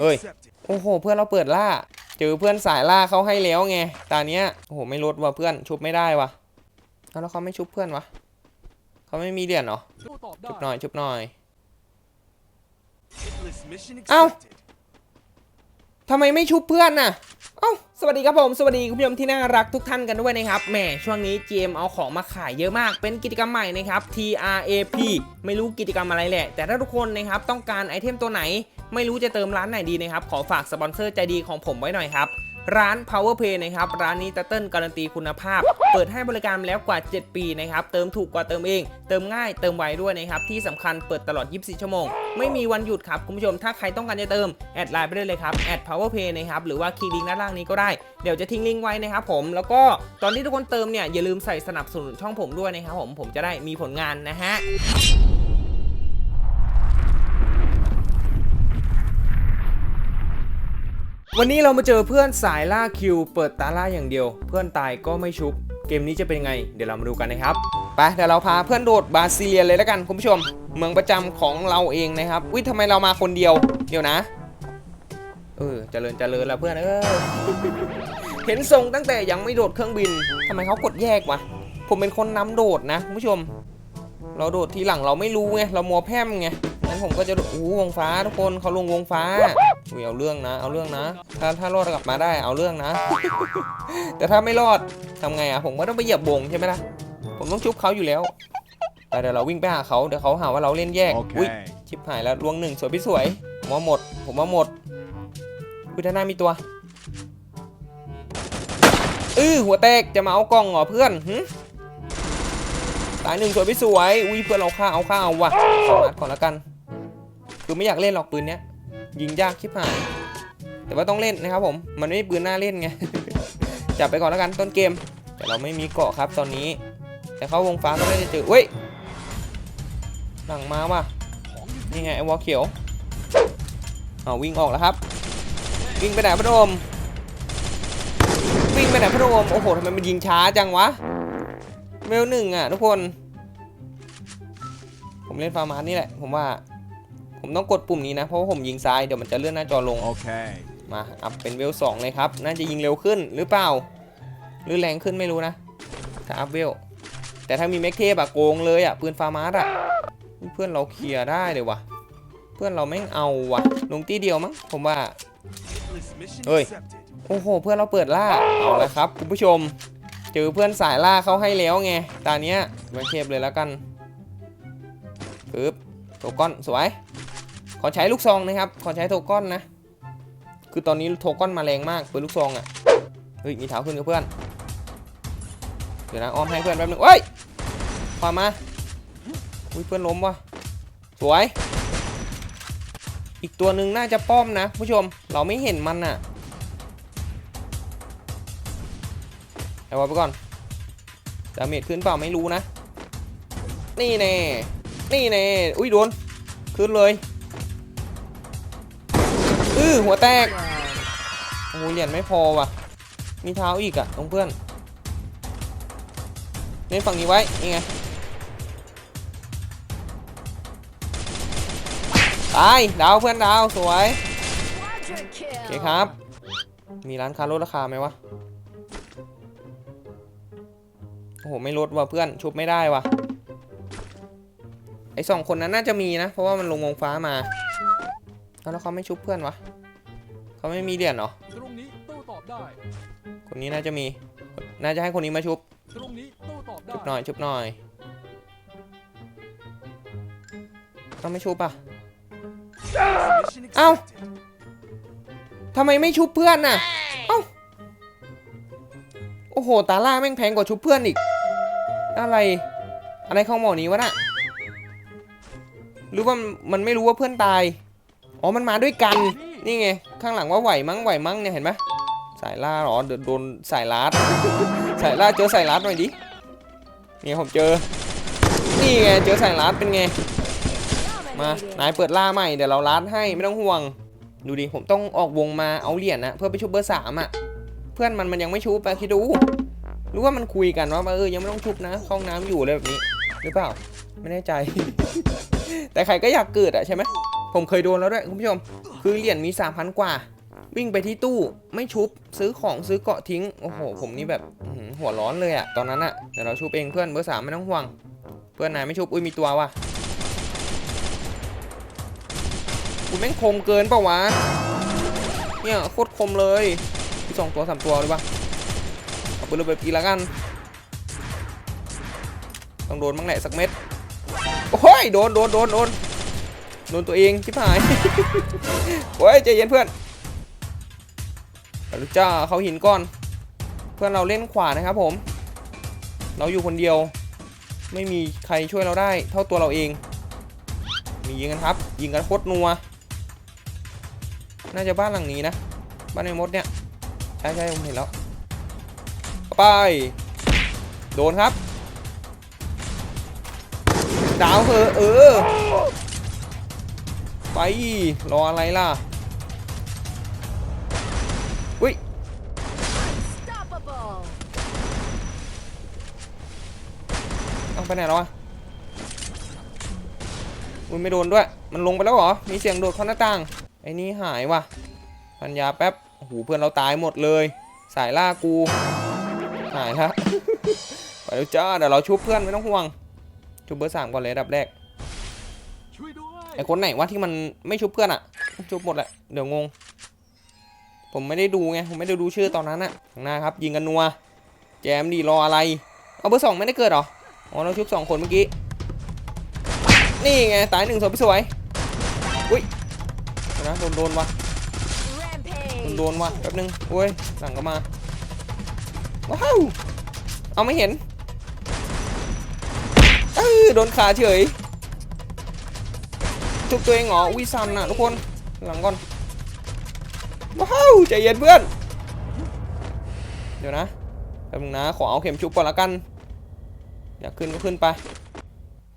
เฮ้ย โอ้โห เพื่อนเราเปิดล่า เจอเพื่อนสายล่าเขาให้แล้วไง ตาเนี้ย โอ้โห ไม่ลดว่ะเพื่อน ชุบไม่ได้ว่ะเอาแล้วเขาไม่ชุบเพื่อนวะเขาไม่มีเหรียญเหรอ ชุบหน่อย ชุบหน่อย เอ้าทำไมไม่ชุบเพื่อนน่ะ เอ้า สวัสดีครับผมสวัสดีคุณผู้ชมที่น่ารักทุกท่านกันด้วยนะครับแหมช่วงนี้ GM เอาของมาขายเยอะมาก เป็นกิจกรรมใหม่นะครับ TRAP ไม่รู้กิจกรรมอะไรแหละ แต่ถ้าทุกคนนะครับต้องการไอเทมตัวไหน ไม่รู้จะเติมร้านไหนดีนะครับ ขอฝากสปอนเซอร์ใจดีของผมไว้หน่อยครับ ร้าน Power Play นะครับ ร้านนี้ตะเติ้ลการันตีคุณภาพ เปิดให้บริการแล้วกว่า 7 ปีนะครับ เติมถูกกว่าเติมเอง เติมง่าย เติมไวด้วยนะครับ ที่สำคัญเปิดตลอด 24 ชั่วโมง ไม่มีวันหยุดครับ คุณผู้ชม ถ้าใครต้องการจะเติม แอดไลน์ไปได้เลยครับ แอด Power Play นะครับ หรือว่าคลิกลิงก์ด้านล่างนี้ก็ได้ เดี๋ยวจะทิ้งลิงก์ไว้นะครับผม แล้วก็ตอนที่ทุกคนเติมเนี่ยอย่าลืมใส่สนับสนุนช่องผมด้วยนะครับผม ผมจะได้มีผลงานนะฮะ วันนี้เรามาเจอเพื่อนสายล่าคิว เปิดตาล่าอย่างเดียว เพื่อนตายก็ไม่ชุบ เกมนี้จะเป็นยังไง เดี๋ยวเรามาดูกันนะครับ ไปเดี๋ยวเราพาเพื่อนโดดบาซิเลียเลยแล้วกันคุณผู้ชม เมืองประจำของเราเองนะครับวิทำไมเรามาคนเดียว เดี๋ยวนะ เออเจริญเจริญแล้วเพื่อนเออเห็นทรงตั้งแต่ยังไม่โดดเครื่องบินทำไมเขากดแยกวะผมเป็นคนนำโดดนะคุณผู้ชม เราโดดทีหลังเราไม่รู้ไงเรามัวแพร่มไงงั้นผมก็จะโอ้วงฟ้าทุกคนเขาลงวงฟ้า อุ้ยเอาเรื่องนะ เอาเรื่องนะ ถ้าถ้ารอดกลับมาได้เอาเรื่องนะ แต่ถ้าไม่รอดทำไงอะผมก็ต้องไปเหยียบวงใช่ไหมล่ะ ผมต้องชุบเขาอยู่แล้วแต่เดี๋ยวเราวิ่งไปหาเขาเดี๋ยวเขาหาว่าเราเล่นแยก อุ้ย Okay. ชิบหายแล้วลวงหนึ่งสวยพี่สวย ผมว่าหมด ผมว่าหมดพุทธนามีตัวอือหัวแตกจะมาเอากล่องเหรอเพื่อนหึตายหนึ่งสวยพี่สวย อุ้ยเพื่อนเราฆ่าเอาฆ่าเอาว่ะขอนัดก่อนละกัน คือไม่อยากเล่นหรอกปืนเนี้ย ยิงยากชิบหาย แต่ว่าต้องเล่นนะครับผม มันไม่ใช่ปืนหน้าเล่นไง จับไปก่อนแล้วกันต้นเกม แต่เราไม่มีเกาะครับตอนนี้ แต่เขาวงฟ้าก็ไม่ได้เจอเว้ย หลังมาว่ะ นี่ไงไอ้วอลเขียวเอาวิ่งออกแล้วครับ วิ่งไปไหนพระโดมวิ่งไปไหนพระโดมโอ้โหทำไมมันยิงช้าจังวะเวลหนึ่งอะทุกคน ผมเล่นฟาร์มานี่แหละ ผมว่า ผมต้องกดปุ่มนี้นะ เพราะว่าผมยิงซ้ายเดี๋ยวมันจะเลื่อนหน้าจอลง Okay. มาอัพเป็นเวลสองเลยครับ น่าจะยิงเร็วขึ้นหรือเปล่า หรือแรงขึ้นไม่รู้นะ ถ้าอัพเวล แต่ถ้ามีแม็กเทปอะโกงเลยอะปืนฟาร์มาสอะเพื่อนเราเคลียร์ได้เลยวะเพื่อนเราแม่งเอาวะลงตีเดียวมั้งผมว่า เฮ้ย โอ้โห เพื่อนเราเปิดล่า เอาละครับคุณผู้ชม เจอเพื่อนสายล่าเขาให้แล้วไง ตาเนี้ยแม็กเทปเลยแล้วกันปึ๊บโทก้อนสวย ขอใช้ลูกซองนะครับ ขอใช้โทก้อนนะ คือตอนนี้โทก้อนมาแรงมากปืนลูกซองอะ่ะ เฮ้ย มีเท้าขึ้นกับเพื่อน เดี๋ยวนะอ้อมให้เพื่อนแป๊บนึงเฮ้ยขวามา อุ้ยเพื่อนล้มว่ะ สวย อีกตัวหนึ่งน่าจะป้อมนะ ผู้ชม เราไม่เห็นมันอะเอาไว้ไปก่อน ดาเมจขึ้นเปล่าไม่รู้นะ นี่แน่ นี่แน่ อุ้ยโดน ขึ้นเลย อื้อหัวแตกโอ้โหเหรียญไม่พอว่ะ มีเท้าอีกอะตรงเพื่อนเล่นฝั่งนี้ไว้นี่ไงตายดาวเพื่อนดาวสวยโอเคครับ มีร้านค้าลดราคาไหมวะโอ้โหไม่ลดว่ะเพื่อนชุบไม่ได้ว่ะไอสองคนนั้นน่าจะมีนะ เพราะว่ามันลงวงฟ้ามา แล้วเขาไม่ชุบเพื่อนวะเขาไม่มีเหรียญเหรอตรงนี้ตู้ตอบได้ คนนี้น่าจะมี น่าจะให้คนนี้มาชุบตรงนี้ตู้ตอบได้ชุบหน่อยชุบหน่อยต้องไม่ชุบอะเอ้าทำไมไม่ชุบเพื่อนน่ะ เอ้า โอ้โห ตาล่าแม่งแพงกว่าชุบเพื่อนอีก อะไร อะไรเข้าหมอนี้วะน่ะ หรือว่ามันมันไม่รู้ว่าเพื่อนตาย อ๋อ มันมาด้วยกัน นี่ไง ข้างหลังว่าไหวมั้งไหวมั้งเนี่ยเห็นไหมสายล่าหรอเดี๋ยวโดนสายลัดสายล่าเจอสายลัดหน่อยดิเนี่ยผมเจอ นี่ไงเจอสายลัดเป็นไง มานายเปิดล่าใหม่เดี๋ยวเราลัดให้ไม่ต้องห่วง ดูดิผมต้องออกวงมาเอาเหรียญนะเพื่อไปชุบเบอร์สามอะ เพื่อนมันมันยังไม่ชุบไปคิดดูหรือว่ามันคุยกันว่าเออยังไม่ต้องชุบนะห้องน้ำอยู่อะไรแบบนี้ หรือเปล่า ไม่แน่ใจ แต่ใครก็อยากเกิดอะใช่ไหม ผมเคยโดนแล้วด้วยคุณผู้ชม คือเหรียญมี 3,000 กว่า วิ่งไปที่ตู้ไม่ชุบซื้อของซื้อเกาะทิ้ง โอ้โห ผมนี่แบบหัวร้อนเลยอะตอนนั้นอะเดี๋ยวเราชุบเองเพื่อนเบอร์สามไม่ต้องห่วง เพื่อนนายไม่ชุบอุ้ยมีตัวว่ะคุณแม่งคมเกินเปล่าวะเนี่ยโคตรคมเลยมีสองตัวสามตัวเลยปะเอาปืนระเบิดกีล้วกันต้องโดนบ้างแหละสักเม็ดโอ้ยโดนโดนโดนโดน โดนตัวเองชิบหายโอ้ยใจเย็นเพื่อนลูกจ้าเขาหินก่อน เพื่อนเราเล่นขวานะครับผม เราอยู่คนเดียว ไม่มีใครช่วยเราได้ เท่าตัวเราเอง มียิงกันครับ ยิงกันโคตรนัว น่าจะบ้านหลังนี้นะ บ้านในมดเนี่ย ใช่ใช่ผมเห็นแล้ว ไป โดนครับ ดาวเหอเออ รออะไรล่ะอุ้ย Unstoppable. เอาไปไหนแล้ววะอุ้ยไม่โดนด้วย มันลงไปแล้วเหรอ มีเสียงโดดเข้าหน้าต่าง ไอ้นี่หายว่ะ พันยาแป๊บโอ้โหเพื่อนเราตายหมดเลย สายล่ากู หายละ ไปแล้วจ้า เดี๋ยวเราชุบเพื่อนไม่ต้องห่วง ชุบเบอร์สามก่อนเลยอันดับแรกช่วยด้วย ไอคนไหนวะที่มันไม่ชุบเพื่อนอะชุบหมดแหละเดี๋ยวงง ผมไม่ได้ดูไงผมไม่ได้ดูชื่อตอนนั้นอะข้างหน้าครับยิงกันนัว แจมดีรออะไร เอาเบอร์สองไม่ได้เกิดหรออ๋อเราชุบสองคนเมื่อกี้นี่ไงตายหนึ่งสวยสวยอุ้ยนะโดนโดนวะโดนโดนวะแป๊บนึงโอ้ยหลังก็มาว้าวเอาไม่เห็นเออโดนขาเฉย ทุบตัวเองเหรอวิซันนะทุกคนหลังก่อนว้าวใจเย็นเพื่อน เดี๋ยวนะแป๊บนึงนะขอเอาเข็มชุบก่อนละกันอยากขึ้นก็ขึ้นไป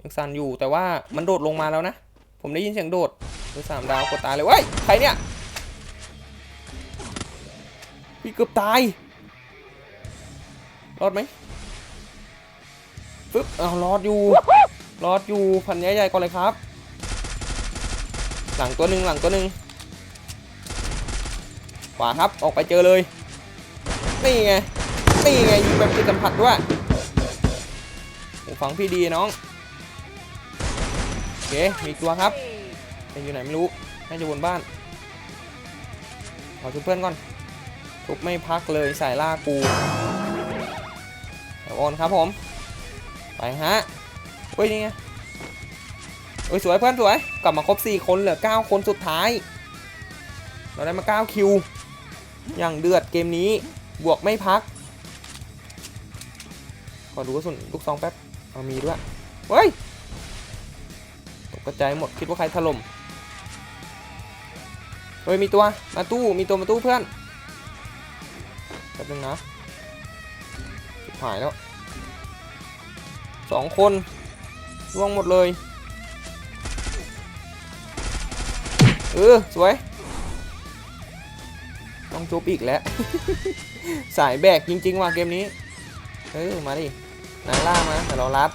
ยังสันอยู่แต่ว่ามันโดดลงมาแล้วนะ ผมได้ยินเสียงโดดดูสามดาวกดตายเลยเว้ยใครเนี่ยพี่เกือบตายรอดไหมปึ๊บเอารอดอยู่รอดอยู่พันใหญ่ๆก่อนเลยครับ หลังตัวหนึ่งหลังตัวหนึ่งขวาครับออกไปเจอเลย นี่ไง นี่ไงยิงแบบจิตสัมผัสด้วยฟังพี่ดีน้อง โอเค มีตัวครับแต่อยู่ไหนไม่รู้ น่าจะบนบ้าน ขอชุบเพื่อนก่อนทุบไม่พักเลยสายล่ากูเดี๋ยวโอนครับผม ไปฮะเฮ้ยนี่ไง เฮ้ยสวยเพื่อนสวย กลับมาครบ 4 คนเหลือ 9 คนสุดท้าย เราได้มา 9 คิว อย่างเดือดเกมนี้ บวกไม่พัก ขอดูกระสุนลูกซองแป๊บเอามีด้วย เฮ้ย ตกกระจายหมด คิดว่าใครถล่ม เฮ้ย มีตัว มาตู้ มีตัวมาตู้เพื่อนแป๊บนึงนะหายแล้วสองคนล่วงหมดเลย เออ สวย ต้องจุบอีกแล้ว สายแบกจริง ๆ ว่ะเกมนี้ เออ มาดินายล่ามาแต่เรารัด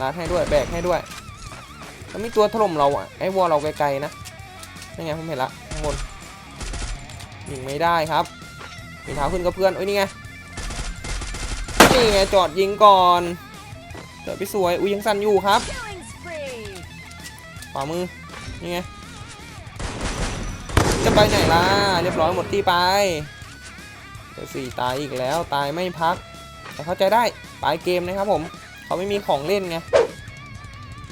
รัดให้ด้วยแบกให้ด้วย แล้วมีตัวถล่มเราอะ ไอ้วอเราไกลๆนะนี่ไงผมเห็นละข้างบนยิงไม่ได้ครับมีเท้าขึ้นกับเพื่อนโอ้ยนี่ไงนี่ไงจอดยิงก่อนเดี๋ยวไปสวยอุ้ยยังสั่นอยู่ครับขวามือนี่ไง ไปไหนล่ะ เรียบร้อยหมดที่ไปเดี๋ยวสี่ตายอีกแล้วตายไม่พัก แต่เข้าใจได้ปลายเกมนะครับผม เขาไม่มีของเล่นไง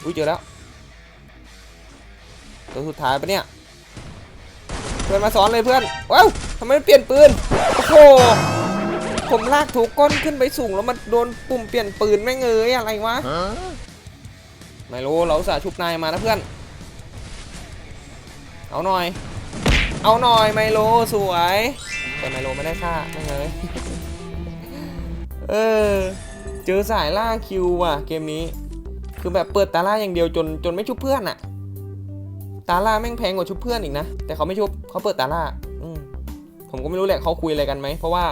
อุ้ยเจอแล้ว ตัวสุดท้ายปะเนี่ย เพื่อนมาสอนเลยเพื่อน ว้าวทำไมมันเปลี่ยนปืน โอ้โห ผมลากถูกก้นขึ้นไปสูงแล้วมันโดนปุ่มเปลี่ยนปืนแม่งเอ้ยอะไรวะ ไม่รู้เราสาชุบนายมานะเพื่อน เอาหน่อย เอาหน่อยไมโลสวย แต่ไมโลไม่ได้ค่าไม่เลยเออเจอสายล่าคิวว่ะเกมนี้ คือแบบเปิดตาล่าอย่างเดียวจนจนไม่ชุบเพื่อนอะตาล่าแม่งแพงกว่าชุบเพื่อนอีกนะแต่เขาไม่ชุบเขาเปิดตาล่าอืมผมก็ไม่รู้แหละเขาคุยอะไรกันไหมเพราะว่า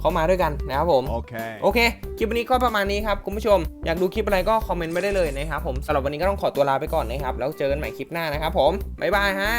เข้ามาด้วยกันนะครับผม Okay. โอเคคลิปวันนี้ก็ประมาณนี้ครับคุณผู้ชมอยากดูคลิปอะไรก็คอมเมนต์ไว้ได้เลยนะครับผมสำหรับวันนี้ก็ต้องขอตัวลาไปก่อนนะครับแล้วเจอกันใหม่คลิปหน้านะครับผมบ๊ายบายฮะ